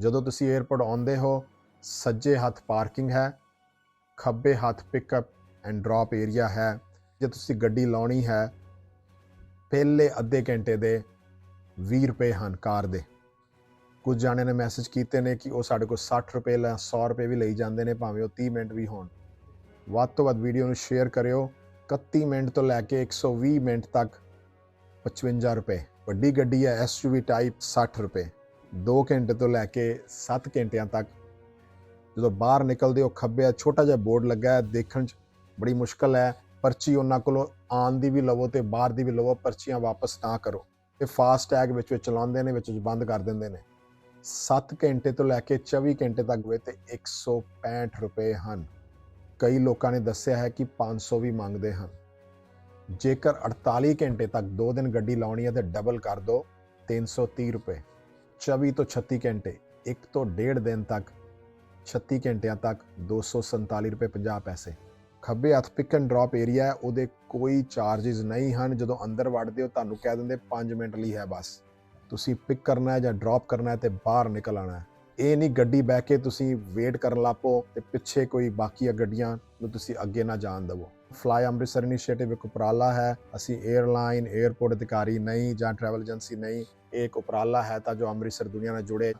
ਜਦੋਂ ਤੁਸੀਂ 에ਅਰਪੋਰਟ ਆਉਂਦੇ ਹੋ, ਸੱਜੇ ਹੱਥ ਪਾਰਕਿੰਗ ਹੈ, ਖੱਬੇ ਹੱਥ ਪਿਕਅਪ ਐਂਡ ਡ੍ਰੌਪ ਏਰੀਆ ਹੈ। ਜੇ ਤੁਸੀਂ ਗੱਡੀ ਲਾਉਣੀ ਹੈ, ਪਹਿਲੇ ਅੱਧੇ ਘੰਟੇ ਦੇ 20 ਰੁਪਏ ਹਨ ਕਾਰ ਦੇ। ਕੁਝ ਜਾਣੇ ਨੇ ਮੈਸੇਜ ਕੀਤੇ ਨੇ ਕਿ ਉਹ ਸਾਡੇ ਕੋਲ 60 ਰੁਪਏ ਲੈ 100 ਰੁਪਏ ਵੀ ਲਈ ਜਾਂਦੇ ਨੇ, ਭਾਵੇਂ ਉਹ 30 ਮਿੰਟ ਵੀ ਹੋਣ। ਵੱਧ ਤੋਂ ਵੱਧ ਵੀਡੀਓ ਨੂੰ ਸ਼ੇਅਰ ਕਰਿਓ। 31 ਮਿੰਟ ਤੋਂ ਲੈ ਕੇ 120 ਮਿੰਟ ਤੱਕ 55 ਰੁਪਏ। ਵੱਡੀ ਗੱਡੀ ਹੈ ਐਸਯੂਵੀ ਟਾਈਪ 60 ਰੁਪਏ। 2 ਘੰਟੇ ਤੋਂ ਲੈ ਕੇ 7 ਘੰਟਿਆਂ ਤੱਕ ਜਦੋਂ ਬਾਹਰ ਨਿਕਲਦੇ ਹੋ ਖੱਬੇ ਛੋਟਾ ਜਿਹਾ ਬੋਰਡ ਲੱਗਾ ਹੈ, ਦੇਖਣ 'ਚ ਬੜੀ ਮੁਸ਼ਕਲ ਹੈ। ਪਰਚੀ ਉਹਨਾਂ ਕੋਲੋਂ ਆਉਣ ਦੀ ਵੀ ਲਵੋ ਤੇ ਬਾਹਰ ਦੀ ਵੀ ਲਵੋ, ਪਰਚੀਆਂ ਵਾਪਸ ਨਾ ਕਰੋ। ਇਹ ਫਾਸਟ ਟੈਗ ਵਿੱਚ ਵਿੱਚ ਚਲਾਉਂਦੇ ਨੇ, ਵਿੱਚ ਵਿੱਚ ਬੰਦ ਕਰ ਦਿੰਦੇ ਨੇ। 7 ਘੰਟੇ ਤੋਂ ਲੈ ਕੇ 24 ਘੰਟੇ ਤੱਕ ਹੋਏ ਤੇ 165 ਰੁਪਏ ਹਨ। ਕਈ ਲੋਕਾਂ ਨੇ ਦੱਸਿਆ ਹੈ ਕਿ 500 ਵੀ ਮੰਗਦੇ ਹਨ। ਜੇਕਰ 48 ਘੰਟੇ ਤੱਕ 2 ਦਿਨ ਗੱਡੀ ਲਾਉਣੀ ਹੈ ਤੇ ਡਬਲ ਕਰ ਦਿਓ 330 ਰੁਪਏ। 24 ਤੋਂ 36 ਘੰਟੇ 1 ਤੋਂ 1.5 ਦਿਨ ਤੱਕ 36 ਘੰਟਿਆਂ ਤੱਕ 247 ਰੁਪਏ 50 ਪੈਸੇ। ਖੱਬੇ ਹੱਥ ਪਿਕ ਐਂਡ ਡ੍ਰੌਪ ਏਰੀਆ ਹੈ, ਉਹਦੇ ਕੋਈ ਚਾਰजेस ਨਹੀਂ ਹਨ, ਜਦੋਂ ਅੰਦਰ ਵੜਦੇ ਹੋ ਤੁਹਾਨੂੰ ਕਹਿ ਦਿੰਦੇ 5 ਮਿੰਟ ਲਈ ਹੈ ਬਸ। ਤੁਸੀਂ ਪਿਕ ਕਰਨਾ ਹੈ ਜਾਂ ਡ੍ਰੌਪ ਕਰਨਾ ਹੈ ਤੇ ਬਾਹਰ ਨਿਕਲ ਆਣਾ ਹੈ। ਇਹ ਨਹੀਂ ਗੱਡੀ ਬਹਿ ਕੇ ਤੁਸੀਂ ਵੇਟ ਕਰਨ ਲੱਪੋ ਤੇ ਪਿੱਛੇ ਕੋਈ ਬਾਕੀਆਂ ਗੱਡੀਆਂ ਨੂੰ ਤੁਸੀਂ ਅੱਗੇ ਨਾ ਜਾਣ ਦਿਵੋ। ਫਲਾਈ ਅੰਮ੍ਰਿਤਸਰ ਇਨੀਸ਼ੀਏਟਿਵ ਇੱਕ ਉਪਰਾਲਾ ਹੈ। ਅਸੀਂ 에ਅਰਲਾਈਨ 에ਅਰਪੋਰਟ ਅਧਿਕਾਰੀ ਨਹੀਂ ਜਾਂ ਟਰੈਵਲ ਏਜੰਸੀ ਨਹੀਂ, ਇਹ ਇੱਕ ਉਪਰਾਲਾ ਹੈ ਤਾਂ ਜੋ ਅੰਮ੍ਰਿਤਸਰ ਦੁਨੀਆ ਨਾਲ ਜੁੜੇ।